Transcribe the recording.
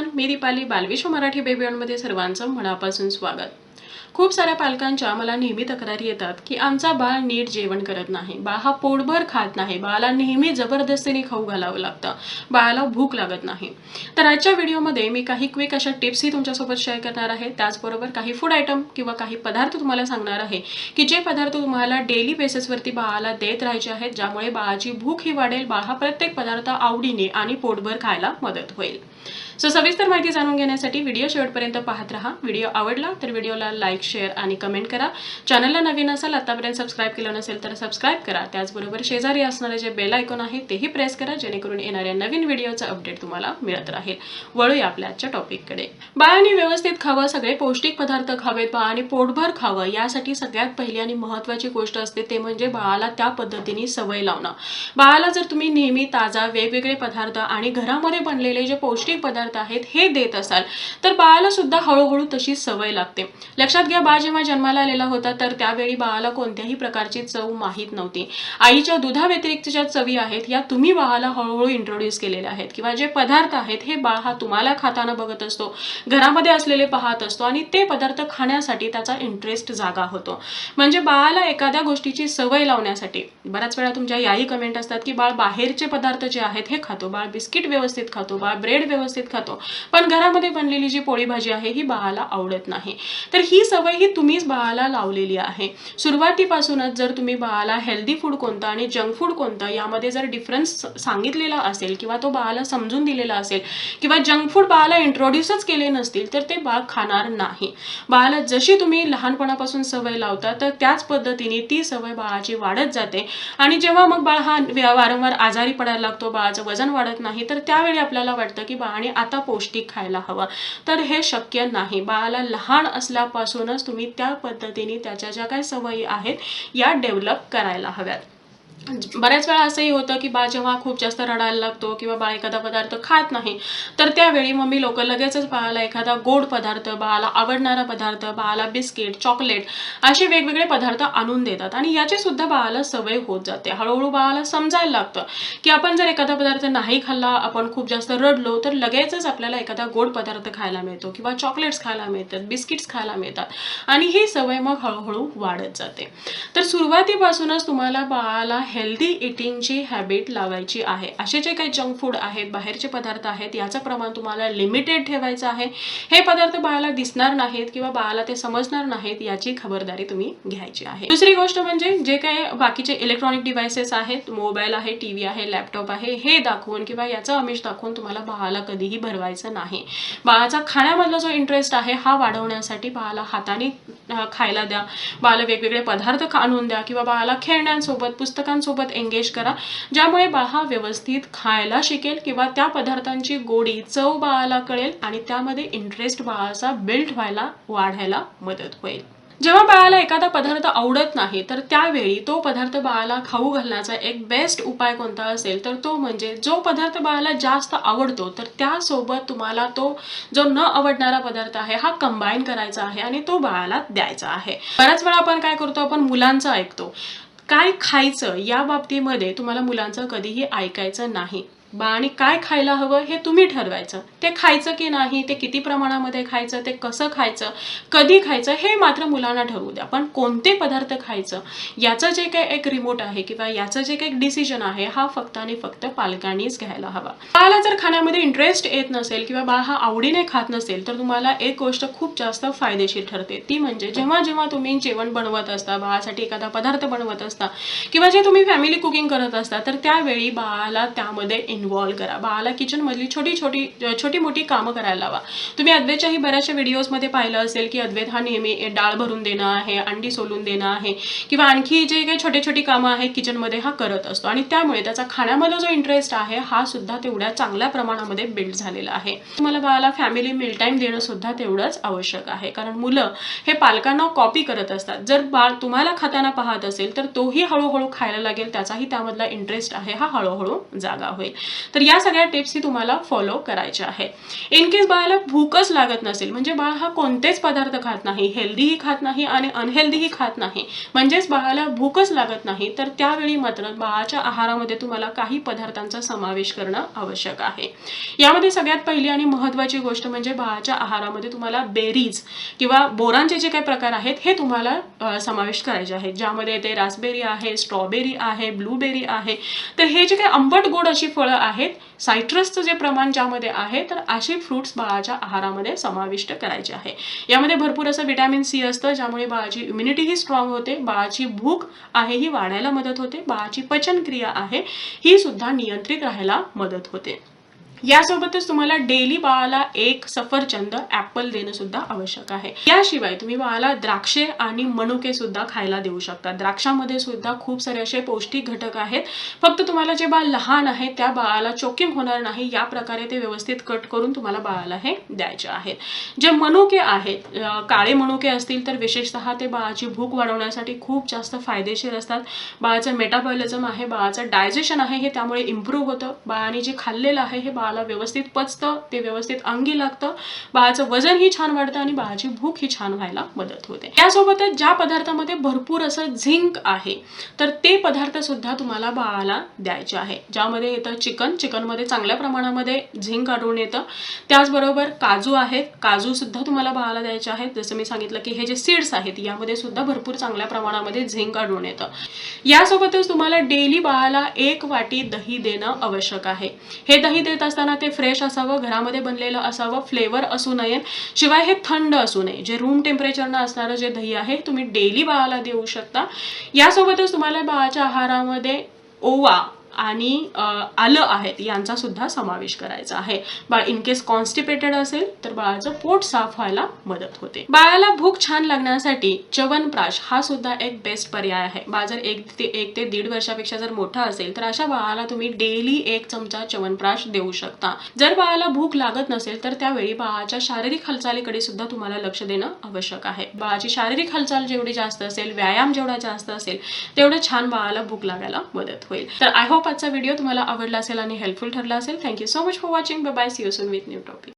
Everyone मी दीपाली बालविश्व मराठी बेबीयनमध्ये सर्वांचं मनापासून स्वागत. खूप साऱ्या पालकांच्या मला नेहमी तक्रारी येतात की आमचा बाळ नीट जेवण करत नाही. बाळ हा पोटभर खात नाही. बाळाला नेहमी जबरदस्तीने खाऊ घालावं लागतं. बाळाला भूक लागत नाही. तर आजच्या व्हिडिओमध्ये मी काही क्विक अशा टिप्सही तुमच्यासोबत शेअर करणार आहे. त्याचबरोबर काही फूड आयटम किंवा काही पदार्थ तुम्हाला सांगणार आहे की जे पदार्थ तुम्हाला डेली बेसिसवरती बाळाला देत राहायचे आहेत ज्यामुळे बाळाची भूक ही वाढेल. बाळ हा प्रत्येक पदार्थ आवडीने आणि पोटभर खायला मदत होईल. सो सविस्तर माहिती जाणून घेण्यासाठी व्हिडिओ शेवटपर्यंत पाहत राहा. व्हिडिओ आवडला तर व्हिडिओला लाईक शेअर आणि कमेंट करा. चॅनलला नवीन असाल आतापर्यंत सबस्क्राईब केलं नसेल तर सबस्क्राईब करा. त्याचबरोबर शेजारी असणारे जे बेल आयकॉन आहे तेही प्रेस करा जेणेकरून येणाऱ्या नवीन व्हिडिओचा अपडेट तुम्हाला मिळत राहील. वळूया आपल्या आजच्या टॉपिककडे बाळाने व्यवस्थित खावं सगळे पौष्टिक पदार्थ खावेत बाळाने पोटभर खावं यासाठी सगळ्यात पहिली आणि महत्त्वाची गोष्ट असते ते म्हणजे बाळाला त्या पद्धतीने सवय लावणं. बाळाला जर तुम्ही नेहमी ताजा वेगवेगळे पदार्थ आणि घरामध्ये बनलेले जे पौष्टिक पदार्थ आहेत हे देत असाल तर बाळाला सुद्धा हळूहळू तशी सवय लागते. लक्षात घ्या बाळ जेव्हा जन्माला आलेला होता तर त्यावेळी बाळाला कोणत्याही प्रकारची चव माहीत नव्हती. आईच्या दुधाव्यतिरिक्त ज्या चवी आहेत या तुम्ही बाळाला हळूहळू इंट्रोड्यूस केलेल्या आहेत. किंवा जे पदार्थ आहेत हे बाळ हा तुम्हाला खाताना बघत असतो घरामध्ये असलेले पाहत असतो आणि ते पदार्थ खाण्यासाठी त्याचा इंटरेस्ट जागा होतो. म्हणजे बाळाला एखाद्या गोष्टीची सवय लावण्यासाठी बऱ्याच वेळा तुमच्या याही कमेंट असतात की बाळ बाहेरचे पदार्थ जे आहेत हे खातो. बाळ बिस्किट व्यवस्थित खातो. बाळ ब्रेड व्यवस्थित खातो. पण घरामध्ये बनलेली जी पोळी भाजी आहे ही बाळाला आवडत नाही. तर ही सवय सवय ही तुम्हीच बाळाला लावलेली आहे. सुरुवातीपासूनच जर तुम्ही बाळाला हेल्दी फूड कोणतं आणि जंक फूड कोणतं यामध्ये जर डिफरन्स सांगितलेला असेल किंवा तो बाळाला समजून दिलेला असेल किंवा जंक फूड बाळाला इंट्रोड्यूसच केले नसतील तर ते बाळ खाणार नाही. बाळाला जशी तुम्ही लहानपणापासून सवय लावता तर त्याच पद्धतीने ती सवय बाळाची वाढत जाते. आणि जेव्हा मग बाळ हा वारंवार आजारी पडायला लागतो बाळाचं वजन वाढत नाही तर त्यावेळी आपल्याला वाटतं की बाळाने आता पौष्टिक खायला हवं. तर हे शक्य नाही. बाळाला लहान असल्यापासून असल्यापासूनच तुम्ही त्या पद्धतीने त्याच्या ज्या काही सवयी आहेत या डेव्हलप करायला हव्यात. बऱ्याच वेळा असंही होतं की बा जेव्हा खूप जास्त रडायला लागतो किंवा बाळ एखादा पदार्थ खात नाही तर त्यावेळी मम्मी लोक लगेचच बाळाला एखादा गोड पदार्थ बाळाला आवडणारा पदार्थ बाळाला बिस्किट चॉकलेट असे वेगवेगळे पदार्थ आणून देतात. आणि याची सुद्धा बाळाला सवय होत जाते. हळूहळू बाळाला समजायला लागतं की आपण जर एखादा पदार्थ नाही खाल्ला आपण खूप जास्त रडलो तर लगेचच आपल्याला एखादा गोड पदार्थ खायला मिळतो किंवा चॉकलेट्स खायला मिळतात बिस्किट्स खायला मिळतात. आणि ही सवय मग हळूहळू वाढत जाते. तर सुरुवातीपासूनच तुम्हाला बाळाला हेल्दी इटिंगची हॅबिट लावायची आहे. असे जे काही जंक फूड आहेत बाहेरचे पदार्थ आहेत याचं प्रमाण तुम्हाला लिमिटेड ठेवायचं आहे. हे पदार्थ बाळाला दिसणार नाहीत किंवा बाळाला ते समजणार नाहीत याची खबरदारी तुम्ही घ्यायची आहे. दुसरी गोष्ट म्हणजे जे काही बाकीचे इलेक्ट्रॉनिक डिव्हायसेस आहेत मोबाईल आहे टी व्ही आहे लॅपटॉप आहे हे दाखवून किंवा याचं आमिष दाखवून तुम्हाला बाळाला कधीही भरवायचं नाही. बाळाचा खाण्यामधला जो इंटरेस्ट आहे हा वाढवण्यासाठी बाळाला हाताने खायला द्या. बाळाला वेगवेगळे पदार्थ आणून द्या किंवा बाळाला खेळण्यांसोबत पदार्थांसोबत एंगेज करा ज्यामुळे बाळ हा व्यवस्थित खायला शिकेल किंवा त्या पदार्थांची गोडी चव बाळाला कळेल आणि त्यामध्ये इंटरेस्ट बाळाचा बिल्ड व्हायला वाढायला मदत होईल. जेव्हा बाळाला एखादा पदार्थ आवडत नाही तर त्यावेळी तो पदार्थ बाळाला खाऊ घालण्याचा एक बेस्ट उपाय कोणता असेल तर तो म्हणजे जो पदार्थ बाळाला जास्त आवडतो तर त्यासोबत तुम्हाला तो जो न आवडणारा पदार्थ आहे हा कंबाईन करायचा आहे आणि तो बाळाला द्यायचा आहे. बऱ्याच वेळा आपण काय करतो आपण मुलांचं ऐकतो. काय खायचं या बाबतीमध्ये तुम्हाला मुलांचं कधीही ऐकायचं नाही. बाळाने काय खायला हवं हे तुम्ही ठरवायचं. ते खायचं की नाही ते किती प्रमाणामध्ये खायचं ते कसं खायचं कधी खायचं हे मात्र मुलांना ठरवू द्या. पण कोणते पदार्थ खायचं याचं जे काही एक रिमोट आहे किंवा याचं जे काही डिसिजन आहे हा फक्त आणि फक्त पालकांनीच घ्यायला हवा. बाळाला जर खाण्यामध्ये इंटरेस्ट येत नसेल किंवा बाळ हा आवडीने खात नसेल तर तुम्हाला एक गोष्ट खूप जास्त फायदेशीर ठरते. ती म्हणजे जेव्हा जेव्हा तुम्ही जेवण बनवत असता बाळासाठी एखादा पदार्थ बनवत असता किंवा जे तुम्ही फॅमिली कुकिंग करत असता तर त्यावेळी बाळाला त्यामध्ये इन्व्हॉल्व करा. बाळाला किचनमधली छोटी छोटी छोटी मोठी कामं करायला लावा. तुम्ही अद्वैतच्याही बऱ्याचशा व्हिडिओजमध्ये पाहिलं असेल की अद्वैत हा नेहमी डाळ भरून देणं आहे अंडी सोलून देणं आहे किंवा आणखी जे काही छोटे छोटी कामं आहेत किचनमध्ये हा करत असतो. आणि त्यामुळे त्याचा खाण्यामध्ये जो इंटरेस्ट आहे हा सुद्धा तेवढ्या चांगल्या प्रमाणामध्ये बिल्ड झालेला आहे. तुम्हाला बाळाला फॅमिली मिल टाईम देणं सुद्धा तेवढंच आवश्यक आहे. कारण मुलं हे पालकांना कॉपी करत असतात. जर बाळ तुम्हाला खाताना पाहत असेल तर तोही हळूहळू खायला लागेल त्याचाही त्यामधला इंटरेस्ट आहे हा हळूहळू जागा होईल. तर या सगळ्या टिप्सही तुम्हाला फॉलो करायच्या आहे इन केस बाळाला भूकच लागत नसेल म्हणजे बाळ हा कोणतेच पदार्थ खात नाही हेल्दीही खात नाही आणि अनहेल्दीही खात नाही म्हणजेच बाळाला भूकच लागत नाही तर त्यावेळी मात्र बाळाच्या आहारामध्ये तुम्हाला काही पदार्थांचा समावेश करणं आवश्यक आहे. यामध्ये सगळ्यात पहिली आणि महत्त्वाची गोष्ट म्हणजे बाळाच्या आहारामध्ये तुम्हाला बेरीज किंवा बोरांचे जे काही प्रकार आहेत हे तुम्हाला समावेश करायचे आहेत. ज्यामध्ये ते रासबेरी आहे स्ट्रॉबेरी आहे ब्लूबेरी आहे. तर हे जे काही आंबट गोड अशी फळं आहेत. सायट्रसचं जे प्रमाण ज्यामध्ये आहे तर असे फ्रुट्स बाळाच्या आहारामध्ये समाविष्ट करायचे आहे. यामध्ये भरपूर असं विटॅमिन सी असतं ज्यामुळे बाळाची इम्युनिटीही स्ट्रॉंग होते बाळाची भूक आहे ही वाढायला मदत होते बाळाची पचनक्रिया आहे ही सुद्धा नियंत्रित राहायला मदत होते. यासोबतच तुम्हाला डेली बाळाला एक सफरचंद ऍपल देणं सुद्धा आवश्यक आहे. याशिवाय तुम्ही बाळाला द्राक्षे आणि मनुके सुद्धा खायला देऊ शकता. द्राक्षामध्ये सुद्धा खूप सारे असे पौष्टिक घटक आहेत. फक्त तुम्हाला जे बाळ लहान आहे त्या बाळाला चोकिंग होणार नाही या प्रकारे ते व्यवस्थित कट करून तुम्हाला बाळाला हे द्यायचे आहेत. जे मनुके आहेत काळे मनुके असतील तर विशेषतः ते बाळाची भूक वाढवण्यासाठी खूप जास्त फायदेशीर असतात. बाळाचं मेटाबॉलिझम आहे बाळाचं डायजेशन आहे हे त्यामुळे इम्प्रूव्ह होतं. बाळाने जे खाल्लेलं आहे हे बाळ बाळाला व्यवस्थित पचतं ते व्यवस्थित अंगी लागतं. बाळाचं वजनही छान वाढतं आणि बाळाची भूक ही छान व्हायला मदत होते. यासोबतच ज्या पदार्थामध्ये भरपूर असं झिंक आहे तर ते पदार्थ सुद्धा तुम्हाला बाळाला द्यायचे आहे. ज्यामध्ये येतं चिकन चिकनमध्ये चांगल्या प्रमाणामध्ये झिंक आढळून येतं. त्याचबरोबर काजू आहेत काजू सुद्धा तुम्हाला बाळाला द्यायचे आहेत. जसं मी सांगितलं की हे जे सीड्स आहेत यामध्ये सुद्धा भरपूर चांगल्या प्रमाणामध्ये झिंक आढळून येतं. यासोबतच तुम्हाला डेली बाळाला एक वाटी दही देणं आवश्यक आहे. हे दही देत असताना ते फ्रेश असावं घरामध्ये बनलेलं असावं फ्लेवर असू नये. शिवाय हे थंड असू नये. जे रूम टेम्परेचरनं असणारं जे दही आहे तुम्ही डेली बाळाला देऊ शकता. यासोबतच तुम्हाला बाळाच्या आहारामध्ये ओवा आणि आलं आहेत यांचा सुद्धा समावेश करायचा आहे. बाळ इन केस कॉन्स्टिपेटेड असेल तर बाळाचं पोट साफ व्हायला मदत होते. बाळाला भूक छान लागण्यासाठी च्यवनप्राश हा सुद्धा एक बेस्ट पर्याय आहे. बाळ जर एक ते एक ते दीड वर्षापेक्षा जर मोठा असेल तर अशा बाळाला तुम्ही डेली एक चमचा च्यवनप्राश देऊ शकता. जर बाळाला भूक लागत नसेल तर त्यावेळी बाळाच्या शारीरिक हालचालीकडे सुद्धा तुम्हाला लक्ष देणं आवश्यक आहे. बाळाची शारीरिक हालचाल जेवढी जास्त असेल व्यायाम जेवढा जास्त असेल तेवढं छान बाळाला भूक लागायला मदत होईल. तर आय होप आजचा व्हिडिओ तुम्हाला आवडला असेल आणि हेल्पफुल ठरला असेल thank you so much for watching bye see you soon with new topic